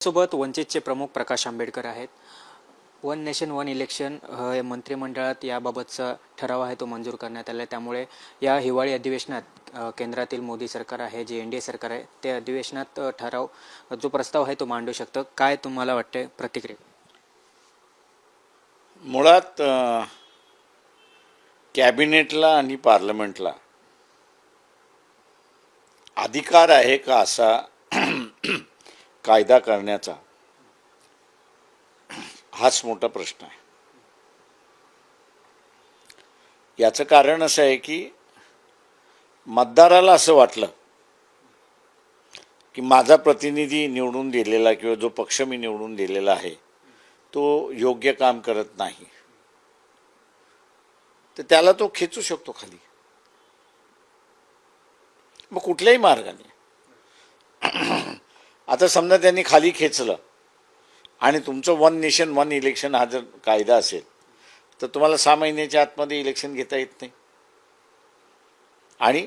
सोबत वंचितचे प्रमुख प्रकाश आंबेडकर आहेत. वन नेशन वन इलेक्शन हे मंत्रिमंडळात याबाबतचा ठराव आहे तो मंजूर करण्यात आला आहे त्यामुळे या हिवाळी अधिवेशनात केंद्रातील मोदी सरकार आहे जे एन डी ए सरकार आहे ते अधिवेशनात ठराव जो प्रस्ताव आहे तो मांडू शकतं. काय तुम्हाला वाटते प्रतिक्रिया? मुळात कॅबिनेटला आणि पार्लमेंटला अधिकार आहे का असा कायदा करण्याचा हाच मोठा प्रश्न आहे. याचं कारण असं आहे की मतदाराला असं वाटलं की माझा प्रतिनिधी निवडून दिलेला किंवा जो पक्ष मी निवडून दिलेला आहे तो योग्य काम करत नाही. तर त्याला तो खेचू शकतो खाली. मग कुठल्याही मार्गाने. आता समजा त्यांनी खाली खेचलं आणि तुमचं वन नेशन वन इलेक्शन हा जर कायदा असेल तर तुम्हाला सहा महिन्याच्या आतमध्ये इलेक्शन घेता येत नाही. आणि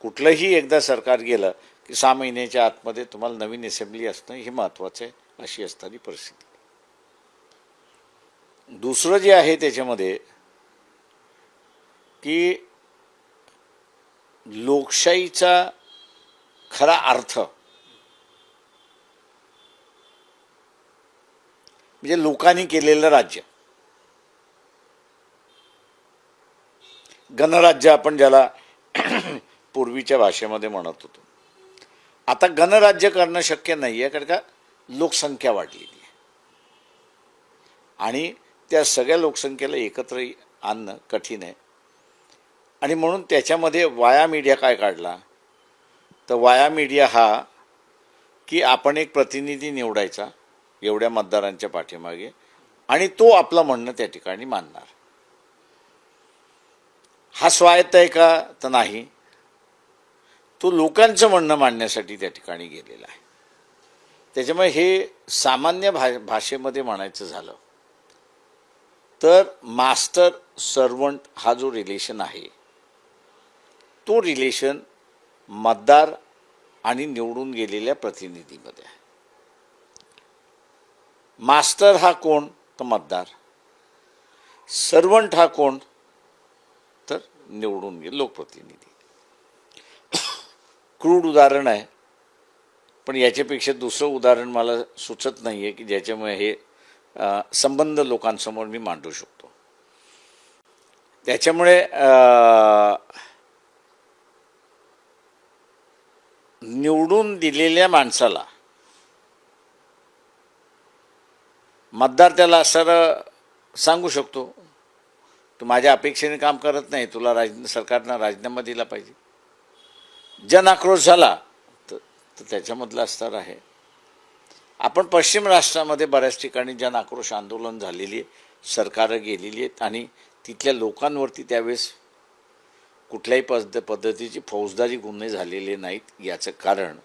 कुठलंही एकदा सरकार गेलं की सहा महिन्याच्या आतमध्ये तुम्हाला नवीन असेंब्ली असणं हे महत्त्वाचं आहे अशी असणारी परिस्थिती. दुसरं जे आहे त्याच्यामध्ये की लोकशाहीचा खरा अर्थ म्हणजे लोकांनी केलेलं राज्य. गणराज्य आपण ज्याला पूर्वीच्या भाषेमध्ये म्हणत होतो. आता गणराज्य करणं शक्य नाही आहे कारण का? लोकसंख्या वाढलेली आहे. आणि त्या सगळ्या लोकसंख्येला एकत्र आणणं कठीण आहे. आणि म्हणून त्याच्यामध्ये वाया मीडिया काय काढला? तर वाया मीडिया हा की आपण एक प्रतिनिधी निवडायचा. एवढ्या मतदारांच्या पाठीमागे आणि तो आपलं म्हणणं त्या ठिकाणी मानणार. हा स्वायत्त आहे का? तर नाही. तो लोकांचं म्हणणं मांडण्यासाठी त्या ठिकाणी गेलेला आहे. त्याच्यामुळे हे सामान्य भा भाषेमध्ये म्हणायचं झालं तर मास्टर सर्वंट हा जो रिलेशन आहे तो रिलेशन मतदार आणि निवडून गेलेल्या प्रतिनिधीमध्ये आहे. मास्टर हा कोण? तर मतदार. सर्वंट हा कोण? तर निवडून गेले लोकप्रतिनिधी. क्रूड उदाहरण आहे. पण याच्यापेक्षा दुसरं उदाहरण मला सुचत नाही आहे की ज्याच्यामुळे हे संबंध लोकांसमोर मी मांडू शकतो. त्याच्यामुळे निवडून दिलेल्या माणसाला मतदार त्याला सर सांगू शकतो. तू माझ्या अपेक्षेने काम करत नाही. तुला राज सरकारनं राजीनामा दिला पाहिजे. जन आक्रोश झाला तर तर त्याच्यामधला स्तर आहे. आपण पश्चिम राष्ट्रामध्ये बऱ्याच ठिकाणी जन आक्रोश आंदोलन झालेली आहे. सरकारं गेलेली आहेत आणि तिथल्या लोकांवरती त्यावेळेस कुठल्याही पद पद्धतीची फौजदारी गुन्हे झालेले नाहीत याचं कारण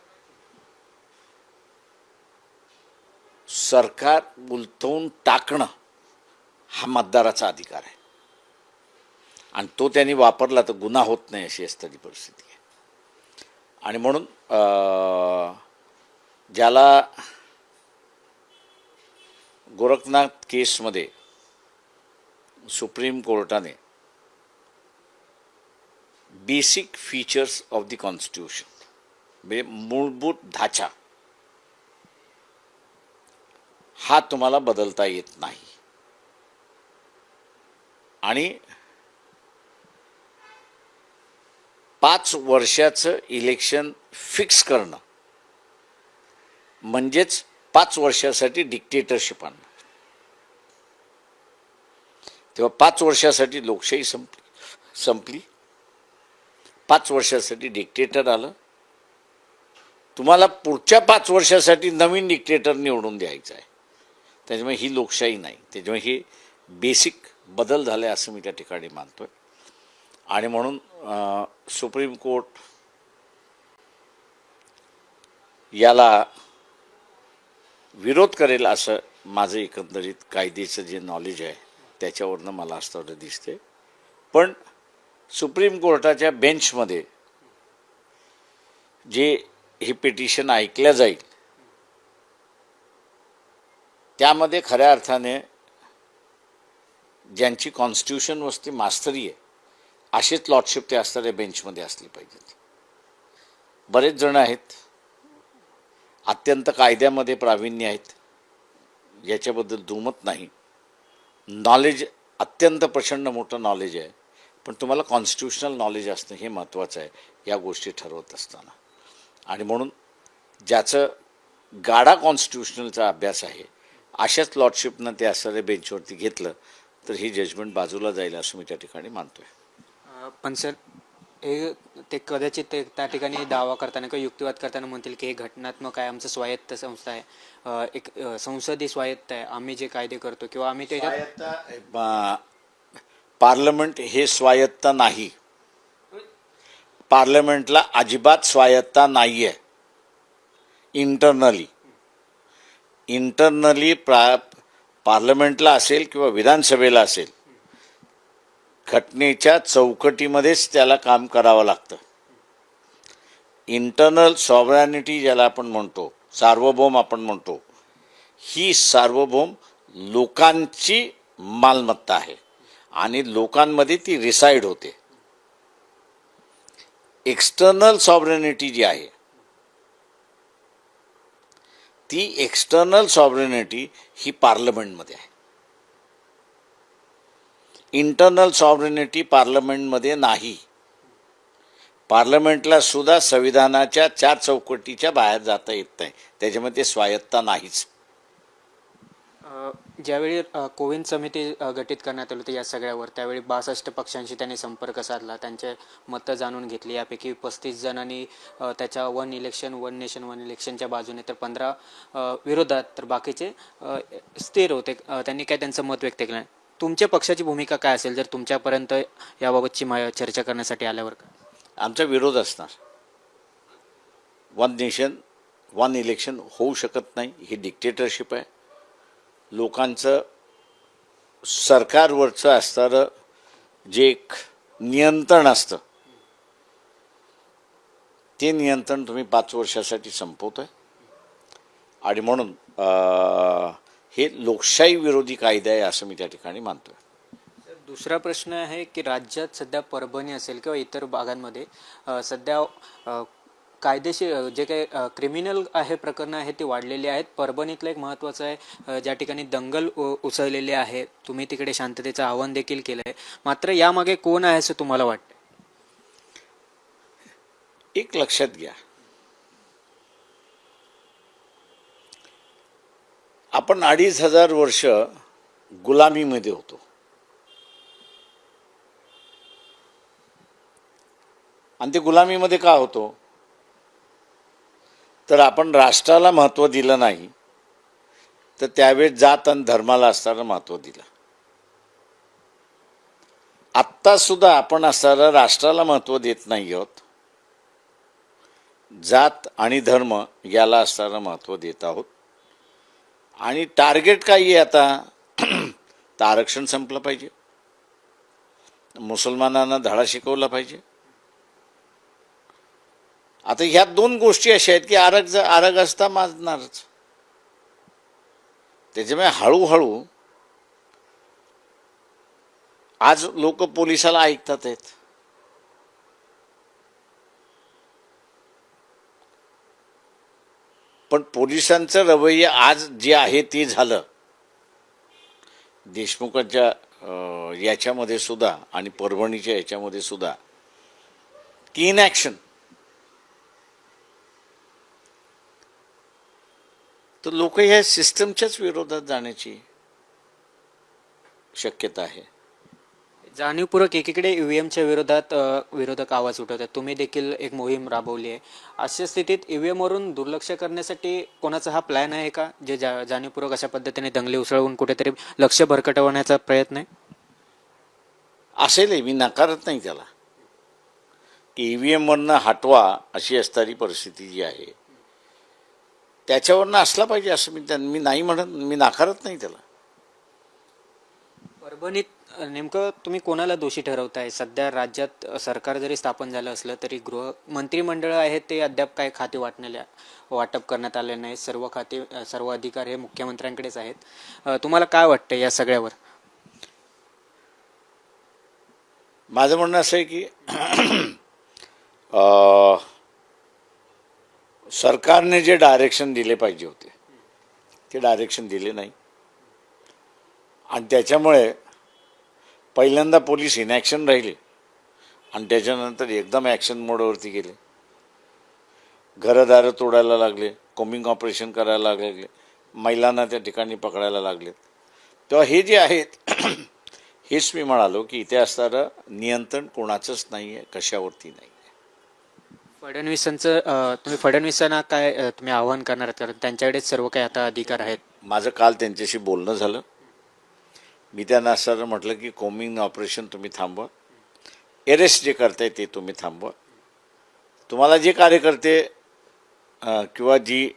सरकार उलथवून टाकणं हा मतदाराचा अधिकार आहे. आणि तो त्यांनी वापरला तर गुन्हा होत नाही अशी असताची परिस्थिती आहे. आणि म्हणून ज्याला गोरखनाथ केसमध्ये सुप्रीम कोर्टाने basic features of the constitution म्हणजे मूलभूत ढाचा हा तुम्हाला बदलता येत नाही. आणि पाच वर्षाचं इलेक्शन फिक्स करणं म्हणजेच पाच वर्षासाठी डिक्टेटरशिप आणणं. तेव्हा पाच वर्षासाठी लोकशाही संपली संपली. पाच वर्षासाठी डिक्टेटर आलं. तुम्हाला पुढच्या पाच वर्षासाठी नवीन डिक्टेटर निवडून द्यायचा आहे. त्याच्यामुळे ही लोकशाही नाही. त्याच्यामुळे ही बेसिक बदल झाले असं मी त्या ठिकाणी मानतो आहे आणि म्हणून सुप्रीम कोर्ट याला विरोध करेल असं माझं एकंदरीत कायद्याचं जे नॉलेज आहे त्याच्यावरनं मला असं दिसते पण सुप्रीम कोर्टाच्या बेंचमध्ये जे हे पिटिशन ऐकल्या जाईल त्यामध्ये खऱ्या अर्थाने ज्यांची कॉन्स्टिट्यूशन वस्ती मास्तरी आहे अशीच लॉर्डशिप ते असणाऱ्या बेंचमध्ये असली पाहिजेत. बरेच जण आहेत अत्यंत कायद्यामध्ये प्रावीण्य आहेत याच्याबद्दल दुमत नाही. नॉलेज अत्यंत प्रचंड मोठं नॉलेज आहे पण तुम्हाला कॉन्स्टिट्युशनल नॉलेज असणं हे महत्त्वाचं आहे या गोष्टी ठरवत असताना. आणि म्हणून ज्याचं गाडा कॉन्स्टिट्युशनलचा अभ्यास आहे अशाच लॉर्डशिपनं ते असणाऱ्या बेंचवरती घेतलं तर ही जजमेंट बाजूला जाईल असं मी त्या ठिकाणी मानतोय. पण सर हे ते कदाचित ते त्या ठिकाणी दावा करताना किंवा युक्तिवाद करताना म्हणतील की हे घटनात्मक आहे आमचं स्वायत्त संस्था आहे. एक संसदीय स्वायत्त आहे. आम्ही जे कायदे करतो किंवा आम्ही त्याच्यात पार्लमेंट हे स्वायत्त नाही. पार्लमेंटला अजिबात स्वायत्ता नाही आहे इंटरनली इंटरनली प्रा पार्लमेंटला असेल किंवा विधानसभेला असेल घटनेच्या चौकटीमध्येच त्याला काम करावं लागतं. इंटरनल सॉव्हरॅनिटी ज्याला आपण म्हणतो सार्वभौम आपण म्हणतो ही सार्वभौम लोकांची मालमत्ता आहे आणि लोकांमध्ये ती रिसाईड होते. एक्सटर्नल सॉव्हरेनिटी जी आहे ती एक्सटर्नल सॉव्हरेनिटी ही पार्लमेंटमध्ये आहे. इंटरनल सॉव्हरेनिटी पार्लमेंटमध्ये नाही. पार्लमेंटला सुद्धा संविधानाच्या चार चौकटीच्या बाहेर जाता येत नाही. त्याच्यामध्ये स्वायत्ता नाहीच. ज्यावेळी कोविंद समिती गठीत करण्यात आली होती या सगळ्यावर त्यावेळी बासष्ट पक्षांशी त्यांनी संपर्क साधला त्यांचे मतं जाणून घेतली यापैकी पस्तीस जणांनी त्याच्या one election one nation one इलेक्शनच्या बाजूने तर पंधरा विरोधात तर बाकीचे स्थिर होते. त्यांनी काय त्यांचं मत व्यक्त केलं तुमच्या पक्षाची भूमिका काय असेल जर तुमच्यापर्यंत याबाबतची मा- चर्चा करण्यासाठी आल्यावर का? आमचा विरोध असणार. वन नेशन वन इलेक्शन होऊ शकत नाही ही डिक्टेटरशिप आहे. लोकांचं सरकारवरचं असणारं जे एक नियंत्रण असतं ते नियंत्रण तुम्ही पाच वर्षासाठी संपवतोय. आणि म्हणून अं, हे लोकशाही विरोधी कायदा आहे असं मी त्या ठिकाणी मानतोय. दुसरा प्रश्न आहे की राज्यात सध्या परभणी असेल किंवा इतर भागांमध्ये सध्या कायदेशीर जे काही क्रिमिनल आहे प्रकरणं आहेत ती वाढलेली आहेत. परभणीतलं एक महत्त्वाचं आहे ज्या ठिकाणी दंगल उसळलेले उसळलेली आहे. तुम्ही तिकडे शांततेचं आवाहन देखील केलं आहे मात्र यामागे कोण आहे असं तुम्हाला वाटतं एक लक्षात घ्या. आपण अडीच हजार वर्ष गुलामीमध्ये होतो. आणि ते गुलामीमध्ये का होतो? तर आपण राष्ट्राला महत्त्व दिलं नाही तर त्यावेळेस जात आणि धर्माला असताना महत्त्व दिलं. आत्तासुद्धा आपण असताना राष्ट्राला महत्त्व देत नाही आहोत. जात आणि धर्म याला असताना महत्त्व देत आहोत. आणि टार्गेट काय आहे आता? तर आरक्षण संपलं पाहिजे. मुसलमानांना धडा शिकवला पाहिजे. आता ह्या दोन गोष्टी अशा आहेत की आरग ज- आरग असता माजणारच. त्याच्यामुळे हळूहळू आज लोक पोलिसाला ऐकतात आहेत. पण पोलिसांचं रवैये आज जे आहे ते झालं. देशमुखांच्या याच्यामध्ये सुद्धा आणि परभणीच्या याच्यामध्ये सुद्धा. की इन ॲक्शन? तर लोक ह्या सिस्टमच्याच विरोधात जाण्याची शक्यता आहे. जाणीवपूर्वक एकीकडे ईव्हीएमच्या विरोधात अ, विरोधक आवाज उठवतात तुम्ही देखील एक मोहीम राबवली आहे. अशा स्थितीत ईव्हीएम वरून दुर्लक्ष करण्यासाठी कोणाचा हा प्लॅन आहे का? जे जा जाणीवपूर्वक अशा पद्धतीने दंगली उसळवून कुठेतरी लक्ष भरकटवण्याचा प्रयत्न आहे? असेलही मी नाकारत नाही त्याला. की ई व्ही एमवरनं हटवा अशी असणारी परिस्थिती जी आहे त्याच्यावरनं असला पाहिजे असं मी मी नाही म्हणत मी नाकारत नाही त्याला. परभणीत नेमकं तुम्ही कोणाला दोषी ठरवताय? सध्या राज्यात सरकार जरी स्थापन झालं असलं तरी गृह मंत्रिमंडळ आहे ते अद्याप काय खाते वाटण्याला वाटप करण्यात आले नाही सर्व खाते सर्व अधिकार हे मुख्यमंत्र्यांकडेच आहेत. तुम्हाला काय वाटतं या सगळ्यावर? माझं म्हणणं असं आहे की सरकारने जे डायरेक्शन दिले पाहिजे होते ते डायरेक्शन दिले नाही. आणि त्याच्यामुळे पहिल्यांदा पोलीस इनॅक्शन राहिले आणि त्याच्यानंतर एकदम ॲक्शन मोडवरती गेले. घरदारं तोडायला लागले कोमिंग ऑपरेशन करायला लागले महिलांना त्या ठिकाणी पकडायला लागले तेव्हा हे जे आहेत हेच मी म्हणालो की इथे असणारं नियंत्रण कोणाचंच नाही आहे कशावरती नाही. फडणवीसांचं तुम्ही फडणवीसांना काय अ, तुम्ही आव्हान करणार? आहात कारण त्यांच्याकडेच सर्व काही आता अधिकार आहेत. माझं काल त्यांच्याशी बोलणं झालं. मी त्यांना असं म्हटलं की कोमिंग ऑपरेशन तुम्ही थांबवा. एरेस्ट जे करताय ते तुम्ही थांबवा. तुम्हाला जे कार्यकर्ते अं, किंवा जी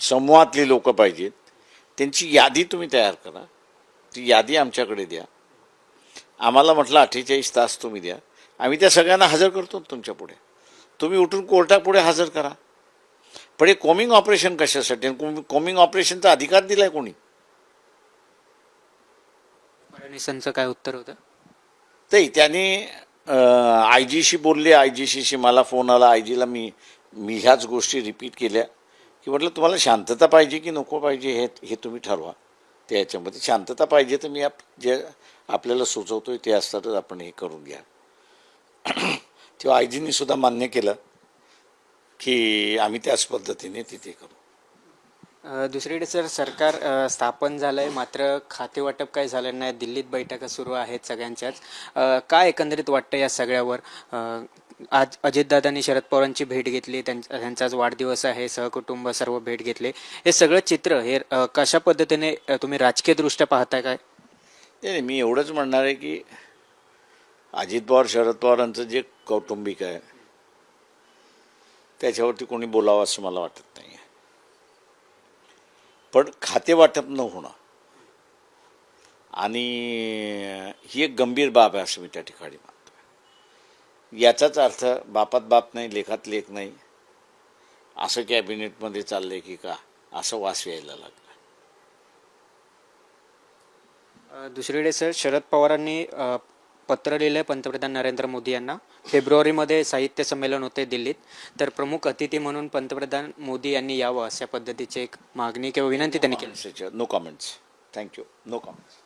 समूहातली लोक पाहिजेत त्यांची यादी तुम्ही तयार करा. ती यादी आमच्याकडे द्या. आम्हाला म्हटलं अठ्ठेचाळीस तास तुम्ही द्या. आम्ही त्या सगळ्यांना हजर करतो तुमच्यापुढे. तुम्ही उठून कोर्टापुढे हजर करा. पण हे कोमिंग ऑपरेशन कशासाठी? कोमिंग ऑपरेशनचा अधिकार दिलाय कोणी? फडणवीसांचं काय उत्तर होतं? ते त्याने आय जीशी बोलले. आय जीशी मला फोन आला. आय जीला मी मी ह्याच गोष्टी रिपीट केल्या. की म्हटलं तुम्हाला शांतता पाहिजे की नको पाहिजे हे हे तुम्ही ठरवा. त्या याच्यामध्ये शांतता पाहिजे तर मी आप जे आपल्याला सुचवतोय ते असतातच आपण हे करून घ्या. तेव्हा आय जीनी सुद्धा मान्य केलं की आम्ही त्याच पद्धतीने तिथे करू. दुसरीकडे सर सरकार स्थापन झालंय मात्र खाते वाटप काही झालं नाही दिल्लीत बैठका सुरू आहेत सगळ्यांच्याच. काय एकंदरीत वाटतं या सगळ्यावर? आज अजितदादांनी शरद पवारांची भेट घेतली त्यांचा त्यांचा आज वाढदिवस आहे सहकुटुंब सर्व भेट घेतले. हे सगळं चित्र हे कशा पद्धतीने तुम्ही राजकीयदृष्ट्या पाहताय काय? नाही, मी एवढंच म्हणणार आहे की अजित पवार शरद पवारांचं जे कौटुंबिक आहे त्याच्यावरती कोणी बोलावं असं मला वाटत नाही आहे पण खाते वाटप न होणं आणि ही एक गंभीर बाब आहे असं मी त्या ठिकाणी मानतो याचाच अर्थ बापात बाप नाही लेखात लेख नाही असं कॅबिनेटमध्ये चाललंय की का असं वास यायला लागला. दुसरीकडे सर शरद पवारांनी पत्र पत्र आहे पंतप्रधान नरेंद्र मोदी यांना. फेब्रुवारीमध्ये साहित्य संमेलन होते दिल्लीत. तर प्रमुख अतिथी म्हणून पंतप्रधान मोदी यांनी यावं अशा पद्धतीची एक मागणी किंवा विनंती त्यांनी केली. No comments thank you no comments